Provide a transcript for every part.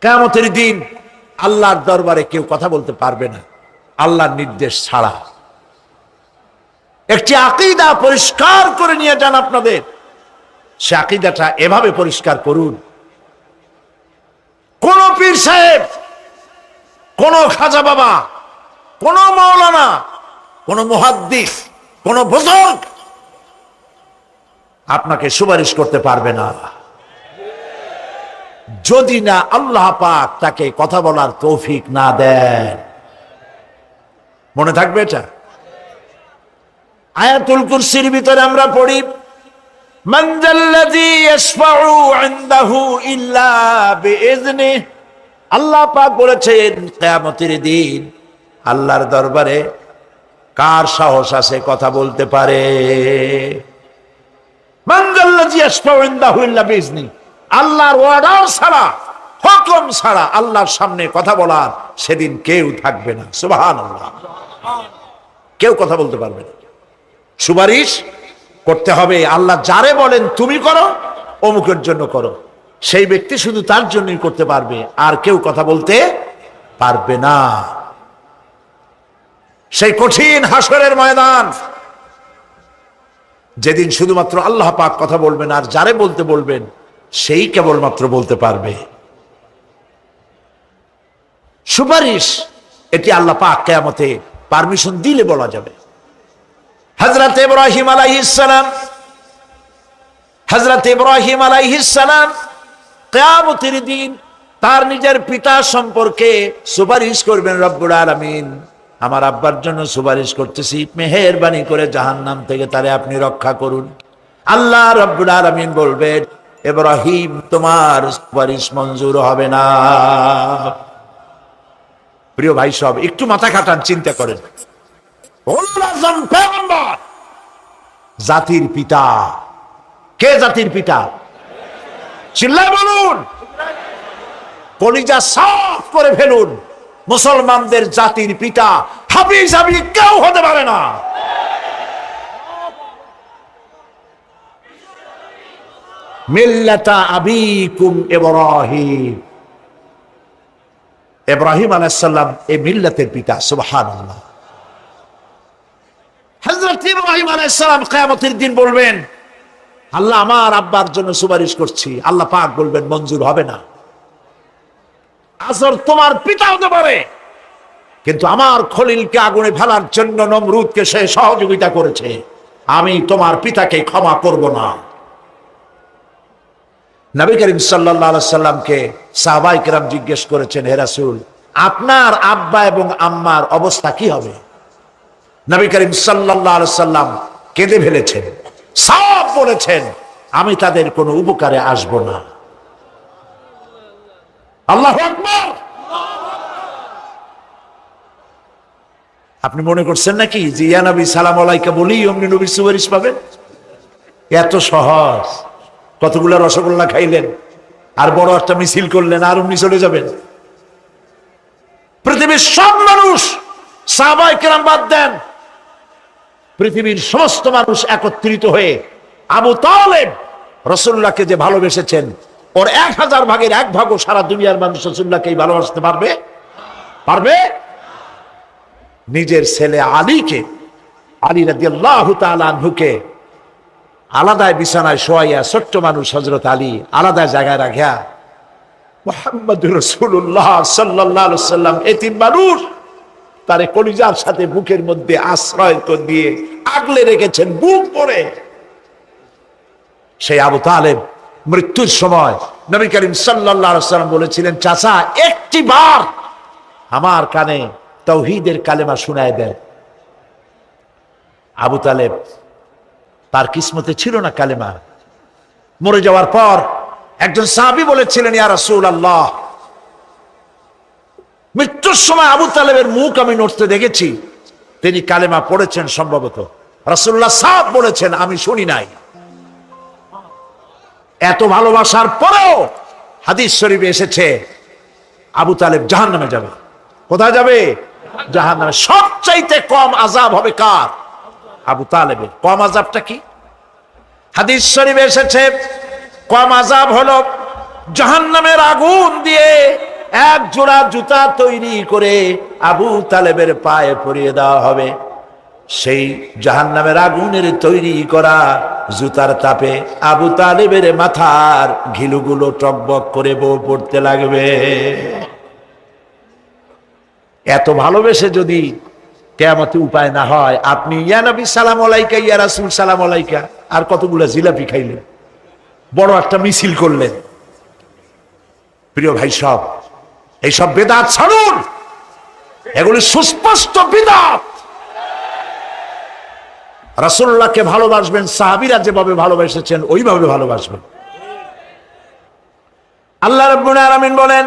কেমতের দিন আল্লাহর দরবারে কেউ কথা বলতে পারবে না। আল্লাহর নির্দেশ ছাড়া। একটি আকিদা পরিষ্কার করে নিয়ে যান আপনাদের। সে আকিদাটা এভাবে পরিষ্কার করুন। কোন পীর সাহেব, কোন খাজা বাবা, কোন মৌলানা কোন মুহাদ্দিস, কোন বুজুর্গ আপনাকে সুপারিশ করতে পারবে না। যদি না আল্লাহ পাক তাকে কথা বলার তৌফিক না দেন। মনে থাকবে এটা? আয়াতুল কুরসির ভিতরে আমরা পড়ি আল্লাহ পাক বলেছেন, কেয়ামতির দিন আল্লাহর দরবারে কার সাহস আছে কথা বলতে পারে? মানজাল্লাজি ইল্লা বিজনি আল্লাহর ওয়ার্ডার ছাড়া, হুকুম ছাড়া আল্লাহর সামনে কথা বলার সেদিন কেউ থাকবে না। সুবহানাল্লাহ। কেউ কথা বলতে পারবে না। সুপারিশ করতে হবে, আল্লাহ যারে বলেন তুমি করো, অমুকের জন্য করো। সেই ব্যক্তি শুধু তার জন্যই করতে পারবে, আর কেউ কথা বলতে পারবে না। সেই কঠিন হাসরের ময়দান, যেদিন শুধুমাত্র আল্লাহ পাক কথা বলবেন আর যারে বলতে বলবেন সেই কেবলমাত্র বলতে পারবে। সুপারিশ, এটি আল্লাহ পাক কেয়ামতে পারমিশন দিলে বলা যাবে। হজরত ইব্রাহিম আলাইহিসসালাম হজরত ইব্রাহিম আলাইহিসসালাম কিয়ামতের দিন তার নিজের পিতা সম্পর্কে সুপারিশ করবেন, রব্বুল আলামিন। আমার আব্বার জন্য সুপারিশ করতেছি, মেহেরবানি করে জাহান্নাম থেকে তারে আপনি রক্ষা করুন। আল্লাহ রব্বুল আলামিন বলবেন ইব্রাহিম, তোমার সুপারিশ মঞ্জুর হবে না। প্রিয় ভাই সব, একটু মাথা খাটান, চিন্তা করেন। জাতির পিতা। কে জাতির পিতা? চিল্লায় বলুন। কলিজা সাফ করে ফেলুন। মুসলমানদের জাতির পিতা হাফিজ হাবি কেউ হতে পারে না। মিল্লাতা আবিকুম এই মিল্লাতের পিতা ইব্রাহিম দিন বলবেন, আল্লাহ আমার আব্বার জন্য সুপারিশ করছি। আল্লাহ পাক বলবেন, মঞ্জুর হবে না। আসর তোমার পিতা হতে পারে, কিন্তু আমার খলিলকে আগুনে ফেলার জন্য নমরুদকে সে সহযোগিতা করেছে। আমি তোমার পিতাকে ক্ষমা করব না। নবী করিম সাল্লাহ সাল্লামকে সাহবাই কেরাম জিজ্ঞেস করেছেন হেরাসুল আপনার আব্বা এবং আম্মার অবস্থা কি হবে? নবী করিম সাল্লাহ সাল্লাম কেঁদে ফেলেছেন, সব বলেছেন, আমি তাদের কোনো উপকারে আসব না। আল্লাহ আপনি মনে করছেন নাকি যে, ইয়া নবী, সালাম আলাইকা বলি, অমনি নবী সুপারিশ পাবেন? এত সহজ। কতগুলো রসগোল্লা খাইলেন? আর বড় একটা মিছিল করলেন, আর অমনি চলে যাবেন। পৃথিবীর সব মানুষ সাহবাই কেরাম বাদ দেন। পৃথিবীর সমস্ত মানুষ একত্রিত হয়ে আবু তালেব রসুল্লাহকে যে ভালোবেসেছেন, ওর এক হাজার ভাগের এক ভাগও সারা দুনিয়ার মানুষ রসুল্লাহকেই ভালোবাসতে পারবে? পারবে? নিজের ছেলে আলীকে, আলী রাজি আল্লাহ তালুকে আলাদায় বিছানায় শোয়াইয়া ছোট্ট মানুষ হজরত আলী আলাদা জায়গায় রাখিয়া মোহাম্মদ রসুল্লাহ সাল্লাহ সাল্লাম এতিম মানুষ, তারে কলিজার সাথে বুকের মধ্যে আশ্রয় দিয়ে আগলে রেখেছেন বুক পরে সেই আবু তালেব মৃত্যুর সময় নবী করিম সাল্লাম বলেছিলেন, চাচা, একটি বার আমার কানে তৌহিদের কালেমা শুনায় দেয় আবু তালেব তার কিসমতে ছিল না কালেমা। মরে যাওয়ার পর একজন সাহাবি বলেছিলেন, ইয়া রাসূল আল্লাহ মৃত্যুর সময় আবু তালেবের মুখ আমি নড়তে দেখেছি। তিনি কালেমা পড়েছেন সম্ভবত। রাসুল্লাহ সাহ বলেছেন, আমি শুনি নাই। এত ভালোবাসার পরেও হাদিস শরীফে এসেছে, আবু তালেব জাহান নামে যাবে। কোথায় যাবে? জাহান নামে সবচাইতে কম আজাব হবে কার? আবু তালেবের। কম আজাবটা কি? হাদিস শরীফে এসেছে, কম আজাব হলো জাহান্নামের আগুন দিয়ে এক জোড়া জুতা তৈরি করে আবু তালেবের পায়ে পরিয়ে দেওয়া হবে। সেই জাহান্নামের আগুনের তৈরি করা জুতার তাপে আবু তালেবের মাথার ঘিলুগুলো টকবক করে বউ পড়তে লাগবে। এত ভালোবেসে যদি কেমতে উপায় না হয়। আপনি, ইয়া নবী, সালাম আলাইকা, ইয়া রাসুল, সালাম আলাইকা। আর কতগুলো জিলাপি খাইলেন? বড় একটা মিছিল করলেন। প্রিয় ভাই, সব এইসব বেদাত ছাড়ুন। এগুলি সুস্পষ্ট বিদাত। রাসুল্লাহকে ভালোবাসবেন, সাহাবিরা যেভাবে ভালোবেসেছেন, ওইভাবে ভালোবাসবেন। আল্লাহ রব্বুল আলামিন বলেন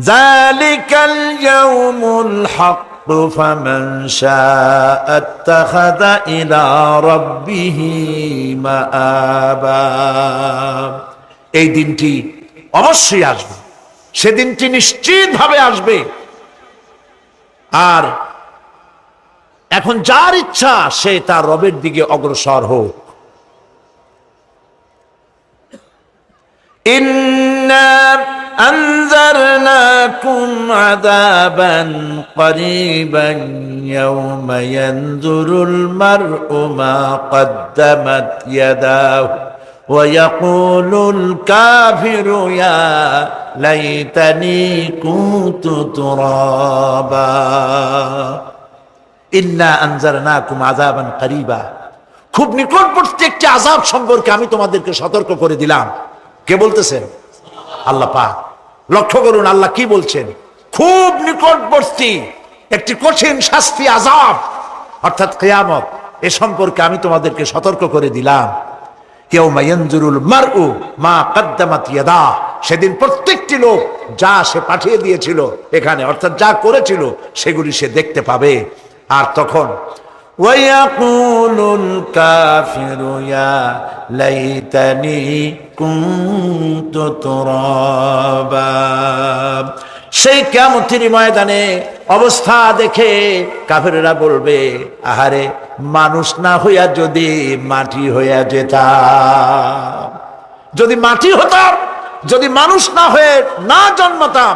জালিকাল ইয়াউমুল হক। فمن شاء اتخذ إلى ربه مآبا এই দিনটি অবশ্যই আসবে সেদিনটি নিশ্চিতভাবে আসবে আর এখন যার ইচ্ছা সে তার রবের দিকে অগ্রসর হোক إنا أنذرناكم عذابا قريبا يوم ينظر المرء ما قدمت يداه ويقول الكافر يا ليتني كنت ترابا ইন্না আনজারনাকুম আযাবান করিবা খুব নিকটবর্তী একটি আযাব সম্পর্কে আমি তোমাদেরকে সতর্ক করে দিলাম কে বলতেছেন আল্লাহ পাক। লক্ষ্য করুন, আল্লাহ কি বলছেন? খুব নিকটবর্তী একটি কঠিন শাস্তি আযাব। অর্থাৎ কিয়ামত, এ সম্পর্কে আমি তোমাদেরকে সতর্ক করে দিলাম। কেউ মায়ানজুরুল মারউ মা কদ্দামাত সেদিন প্রত্যেকটি লোক যা সে পাঠিয়ে দিয়েছিল এখানে, অর্থাৎ যা করেছিল, সেগুলি সে দেখতে পাবে। আর তখন ويقول الكافر يا ليتني كنت ترابا সেই কেমতির ময়দানে অবস্থা দেখে কাফেরেরা বলবে আহারে মানুষ না হইয়া যদি মাটি হইয়া যেতাম যদি মাটি হতাম যদি মানুষ না হয়ে না জন্মতাম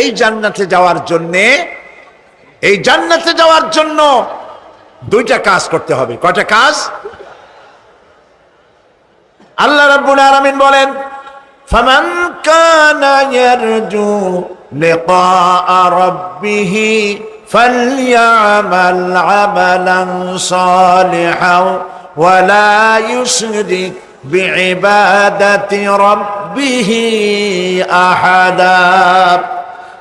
এই জান্নাতে যাওয়ার জন্যে, এই জান্নাতে যাওয়ার জন্য দুইটা কাজ করতে হবে। কয়টা কাজ? আল্লাহ রাব্বুল আলামিন বলেন, ফামান কানা ইয়ারজু লিকা রাব্বিহ ফালইয়ামাল আমালান সালিহা ওয়া লা ইউশরিক বিইবাদাতি রাব্বিহ আহাদা।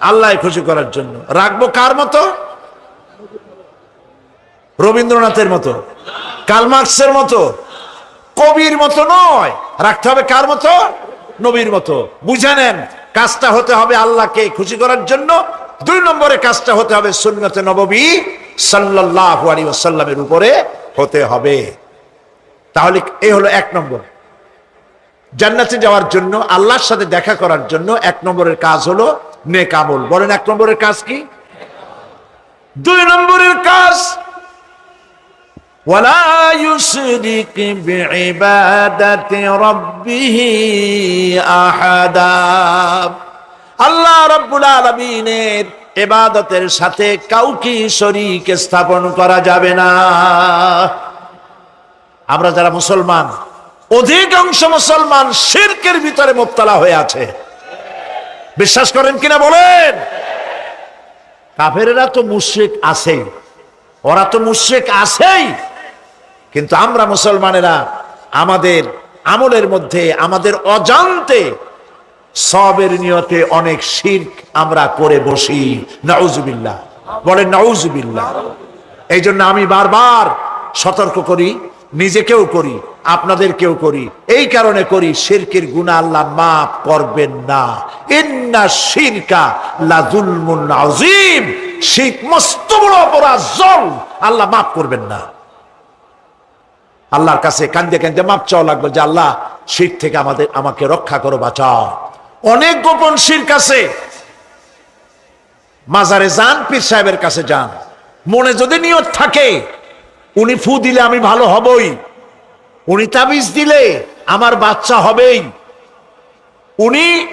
আল্লাহ খুশি করার জন্য। রাখব কার মতো? রবীন্দ্রনাথের মতো। কালমার্কসের মতো। কবির মতো নয়। রাখতে হবে কার মতো? নবীর মতো। বুঝে নেন, কাজটা হতে হবে আল্লাহকে খুশি করার জন্য। দুই নম্বরে কাজটা হতে হবে সুন্নতে নববী আলাইহি ওয়াসাল্লামের উপরে হতে হবে। তাহলে এই হলো এক নম্বর। জান্নাতে যাওয়ার জন্য, আল্লাহর সাথে দেখা করার জন্য এক নম্বরের কাজ হলো নেক আমল বলেন এক নম্বরের কাজ কি দুই নম্বরের কাজ ولا يشرك بعبادة ربه أحدا আল্লাহ রব্বুল আলমিনের এবাদতের সাথে কাউকে শরীক স্থাপন করা যাবে না আমরা যারা মুসলমান অধিকাংশ মুসলমান শিরকের ভিতরে মোবতলা হয়ে আছে বিশ্বাস করেন কিনা বলেন? কাফেরেরা তো মুশ্রিক আছেই। ওরা তো মুশ্রিক আছেই। কিন্তু আমরা মুসলমানেরা আমাদের আমলের মধ্যে, আমাদের অজান্তে সবের নিয়তে অনেক শির্ক আমরা করে বসি। নাউজুবিল্লাহ। বলে নাউজুবিল্লাহ। এই জন্য আমি বারবার সতর্ক করি নিজেকেও করি, আপনাদেরকেও করি। এই কারণে করি, শিরকের গুণা আল্লাহ মাফ করবেন না। ইন্না শিরকা শিরক মস্ত বড় অপরাধ জল আল্লাহ মাফ করবেন না। আল্লাহর কাছে কান্দে কান্দে মাপ চাওয়া লাগবে যে আল্লাহ শির থেকে আমাদের, আমাকে রক্ষা করো, বাঁচাও। অনেক গোপন শির কাছে মাজারে যান, পীর সাহেবের কাছে যান। মনে যদি নিয়ত থাকে উনি ফু দিলে আমি ভালো হবই। উনি তাবিজ দিলে আমার বাচ্চা হবেই। উনি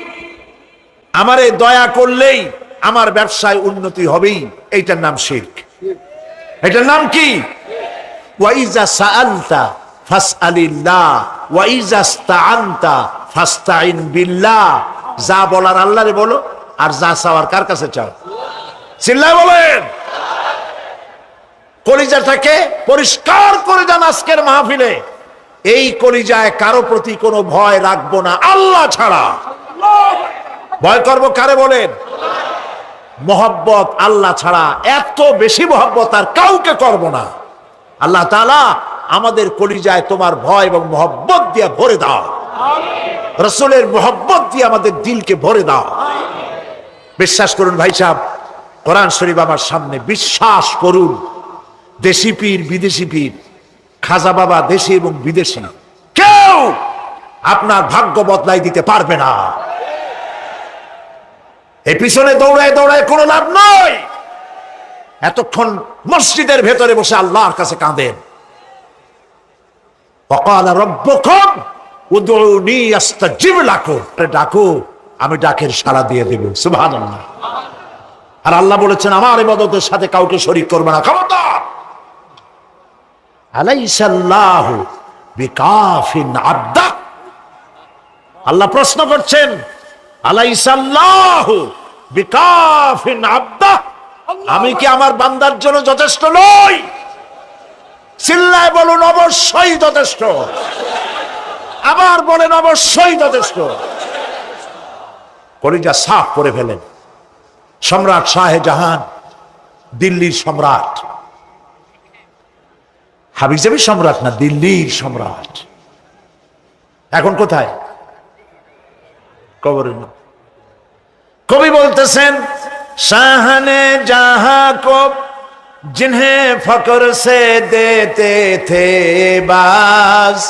আমারে দয়া করলেই আমার ব্যবসায় উন্নতি হবেই। এইটার নাম শির্ক। এটার নাম কি? ওয়াইজা যা বলার আল্লাহরে বলো, আর যা চাওয়ার কার কাছে চাও? চিল্লায় বলেন। কলিজাটাকে পরিষ্কার করে যান আজকের মাহফিলে। এই কলিজায় কারও প্রতি কোনো ভয় রাখব না, আল্লাহ ছাড়া। ভয় করব কারে বলেন? মোহব্বত আল্লাহ ছাড়া, এত বেশি মোহব্বত আর কাউকে করব না। আল্লাহ তালা আমাদের কলিজায় তোমার ভয় এবং মোহব্বত দিয়ে ভরে দাও। রসুলের মোহব্বত দিয়ে আমাদের দিলকে ভরে দাও। বিশ্বাস করুন ভাই সাহেব, কোরআন শরীফ আমার সামনে বিশ্বাস করুন। দেশি পীর, বিদেশি পীর, খাজা বাবা দেশি এবং বিদেশি, কেউ আপনার ভাগ্য বদলাই দিতে পারবে না। এই পিছনে দৌড়ায় দৌড়ায় কোনো লাভ নয় এতক্ষণ মসজিদের ভেতরে বসে আল্লাহর কাছে কাঁদেন। ডাকো, আমি ডাকের সাড়া দিয়ে দেব। সুবহানাল্লাহ। আর আল্লাহ বলেছেন, আমার ইবাদতের সাথে কাউকে শরীক করবে না। খবরদার! আল্লাহ প্রশ্ন করছেন আমি কি আমার বান্দার জন্য যথেষ্ট নই? চিল্লায় বলুন, অবশ্যই যথেষ্ট। আবার বলেন, অবশ্যই যথেষ্ট। কলিজা সাফ করে ফেলেন। সম্রাট শাহজাহান দিল্লির সম্রাট। হাবিজাবি সম্রাট না দিল্লির সম্রাট এখন কোথায় কবর কবি বলতেছেন শাহনে জাহা কো जिन्हें फकर से देते थे बाज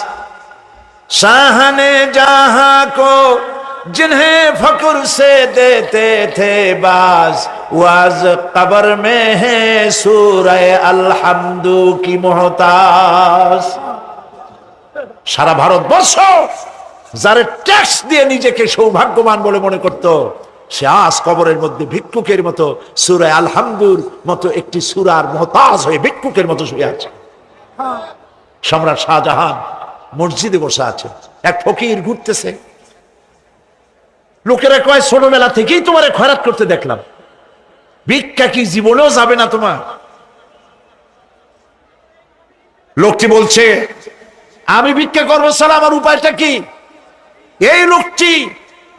शाहने जहां को जिन्हें फकर से देते थे बाज वाज कबर में है सूरह अलहमदू की मोहताज সারা ভারতবর্ষ যারা ট্যাক্স দিয়ে নিজেকে সৌভাগ্যবান বলে মনে করত সে আজ কবরের মধ্যে ভিক্ষুকের মতো সুরায় আলহামদুর মতো একটি সুরার মহতাজ হয়ে ভিক্ষুকের মতো শুয়ে আছে সম্রাট শাহজাহান মসজিদে বসে আছে এক ফকির ঘুরতেছে লোকেরা কয়, ছোটবেলা থেকেই তোমার খয়রাত করতে দেখলাম। ভিক্ষা কি জীবনেও যাবে না তোমার? লোকটি বলছে, আমি ভিক্ষা করব স্যার আমার উপায়টা কি? এই লোকটি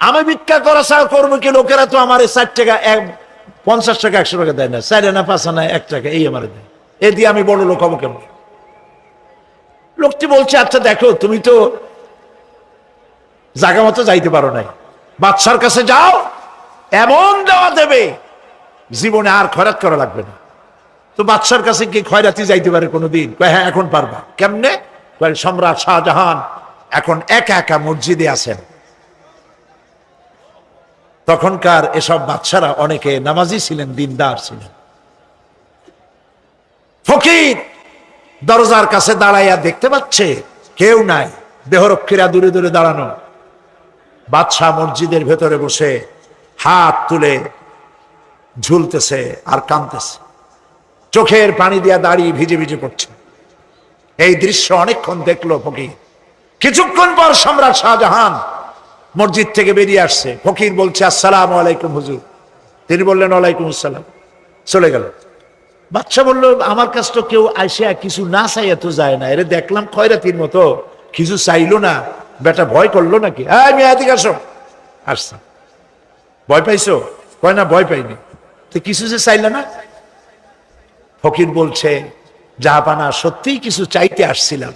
আমি ভিক্ষা করা ছাড়া করব কি? লোকেরা তো আমার ষাট টাকা, এক, পঞ্চাশ টাকা, একশো টাকা দেয় না। চার আনা, পাঁচ আনা, এক টাকা, এই আমার দেয়। এ দিয়ে আমি বড় লোক হব কেমন? লোকটি বলছে আচ্ছা দেখো, তুমি তো জায়গা মতো যাইতে পারো নাই। বাদশার কাছে যাও, এমন দেওয়া দেবে, জীবনে আর খয়রাত করা লাগবে না। তো বাদশার কাছে কি খয়রাতি যাইতে পারে কোনোদিন। কয় হ্যাঁ এখন পারবা। কেমনে? সম্রাট শাহজাহান এখন একা একা মসজিদে আছেন। তখনকার এসব বাচ্চারা অনেকে নামাজি ছিলেন, দিনদার ছিলেন। ফকির দরজার কাছে দাঁড়াইয়া দেখতে পাচ্ছে, কেউ নাই, দেহরক্ষীরা দূরে দূরে দাঁড়ানো। বাদশাহ মসজিদের ভেতরে বসে হাত তুলে ঝুলতেছে আর কাঁদতেছে। চোখের পানি দিয়া দাঁড়িয়ে ভিজে ভিজে পড়ছে। এই দৃশ্য অনেকক্ষণ দেখল ফকির। কিছুক্ষণ পর সম্রাট শাহজাহান মসজিদ থেকে বেরিয়ে আসছে। ফকির বলছে, আসসালাম আলাইকুম হুজুর। তিনি বললেন, ওয়ালাইকুম আসসালাম। চলে গেল। বাচ্চা বলল, আমার কাছ তো কেউ আইসা কিছু না চাইয়া তো যায় না। এরে দেখলাম খয়রাতির মতো। কিছু চাইলো না। বেটা ভয় করল নাকি? হ্যাঁ আমি এদিকে আসো। আসছে। ভয় পাইছো? কয় না, ভয় পাইনি। তো কিছু যে চাইলে না? ফকির বলছে জাহাপানা সত্যিই কিছু চাইতে আসছিলাম।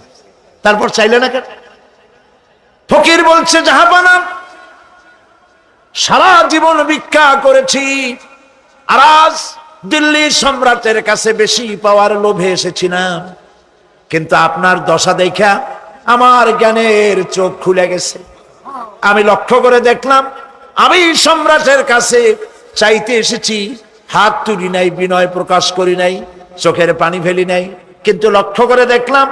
তারপর চাইলে না কেন? ফকির বলছে জাহাপানা সারা জীবন ভিক্ষা করেছি। আর আজ দিল্লি সম্রাটের কাছে বেশি পাওয়ার লোভে এসেছিলাম। কিন্তু আপনার দশা দেখা আমার জ্ঞানের চোখ খুলে গেছে। আমি লক্ষ্য করে দেখলাম, আমি সম্রাটের কাছে চাইতে এসেছি, হাত তুলি নাই, বিনয় প্রকাশ করি নাই, চোখের পানি ফেলি নাই। কিন্তু লক্ষ্য করে দেখলাম,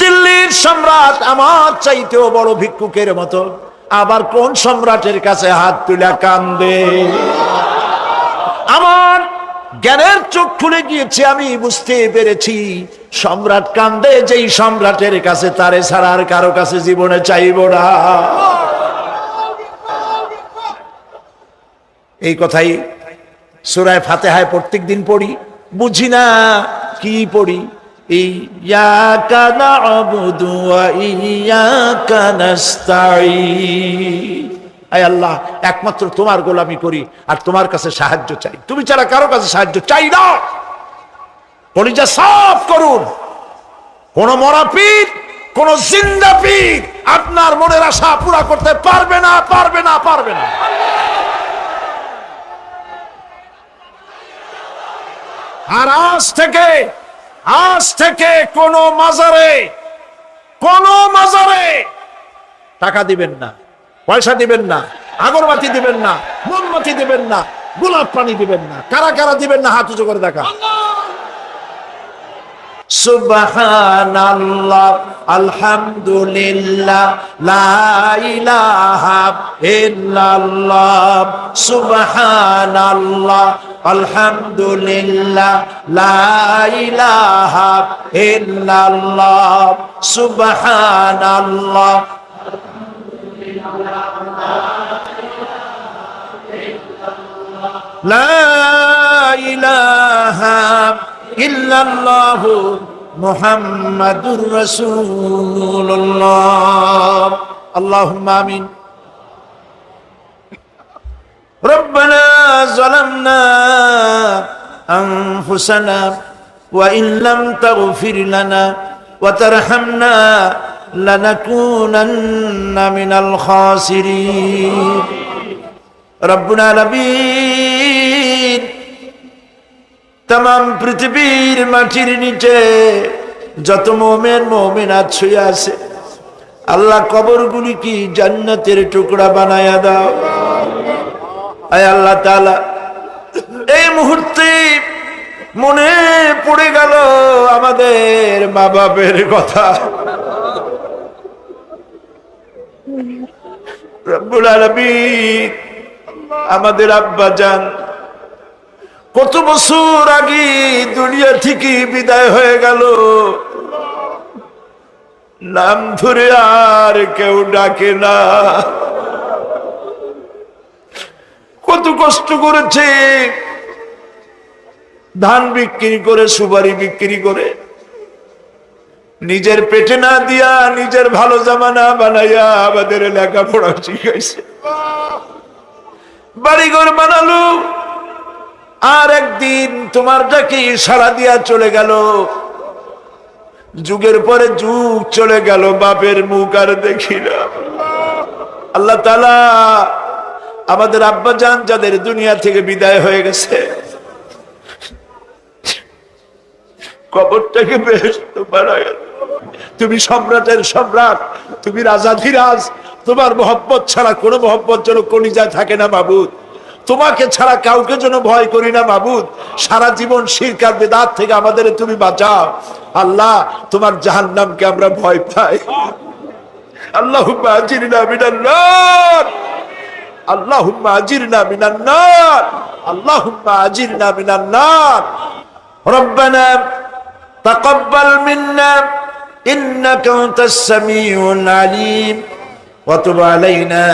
দিল্লির সম্রাট আমার চাইতেও বড় ভিক্ষুকের মতো। আবার কোন সম্রাটের কাছে হাত তুলে কান্দে? আমার জ্ঞানের চোখ খুলে গিয়েছে, আমি বুঝতে পেরেছি। সম্রাট কান্দে, যেই সম্রাটের কাছে তারে ছাড়া আর কারও কাছে জীবনে চাইব না। এই কথাই সুরায় ফাতেহায় প্রত্যেক দিন পড়ি। বুঝি না কি পড়ি? ইয়াকা না'বুদু ওয়া ইয়াকা আয় আল্লাহ, একমাত্র তোমার গোলামি করি আর তোমার কাছে সাহায্য চাই। তুমি ছাড়া কারও কাছে সাহায্য চাই না। কলিজা সাফ করুন। কোন মরা পীর, কোন জিন্দা পীর আপনার মনের আশা পুরা করতে পারবে না পারবে না পারবে না। আর আজ থেকে আজ থেকে কোন মাজারে কোন মাজারে টাকা দিবেন না। পয়সা দিবেন না, আগরবাতি দিবেন না, মোমবাতি দিবেন না, গোলাপ পানি দিবেন না, কারা কারা দিবেন না, হাত উঁচু করে দেখা। সুবহানাল্লাহ, আলহামদুলিল্লাহ لا إله إلا الله محمد رسول الله اللهم آمين ربنا ظلمنا أنفسنا وإن لم تغفر لنا وترحمنا لنكونن من الخاسرين রব্বুল আলামিন তাম পৃথিবীর মাটির নিচে যত মোমেন মোমেনাত ছুঁয়ে আছে আল্লাহ কবরগুলি কি জান্নাতের টুকরা বানায়া দাও আয় আল্লাহ তাআলা এই মুহূর্তে মনে পড়ে গেল আমাদের মা বাপের কথা রব্বুল আলামিন, আমাদের আব্বা যান, কত বছর আগে দুনিয়া থেকে বিদায় হয়ে গেল। নাম ধরে আর কেউ ডাকে না। কত কষ্ট করেছে। ধান বিক্রি করে, সুপারি বিক্রি করে। নিজের পেটে না দিয়া নিজের ভালো জামা না বানাইয়া আমাদের লেখাপড়া শিখাইছে। বাড়িঘর বানালো। আর একদিন তোমার ডাকে সারা দিয়া চলে গেল। যুগের পরে যুগ চলে গেল, বাপের মুখ আর দেখি না। আল্লাহ আমাদের আব্বা যান যাদের দুনিয়া থেকে বিদায় হয়ে গেছে, কবরটাকে বেশ বানায়। তুমি সম্রাটের সম্রাট তুমি রাজাধিরাজ তোমার মোহব্বত ছাড়া কোনো মোহব্বত যেন কলিজায় থাকে না বাবুদ তোমাকে ছাড়া কাউকে যেন ভয় করি না বাবুদ সারা জীবন শিরকার বেদাত থেকে আমাদের তুমি বাঁচাও আল্লাহ তোমার জাহান্নামকে আমরা ভয় পাই আল্লাহ আজিরিনা মিনান্নার اللهم اجرنا من النار اللهم اجرنا من النار ربنا تقبل منا انك انت السميع العليم وتب علينا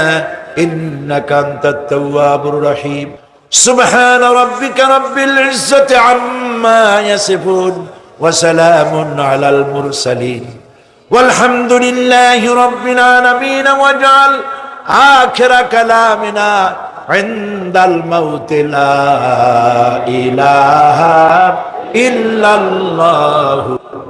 انك انت التواب الرحيم سبحان ربك رب العزه عما يصفون وسلام على المرسلين والحمد لله رب العالمين واجعل آخر كلامنا عند الموت لا إله إلا الله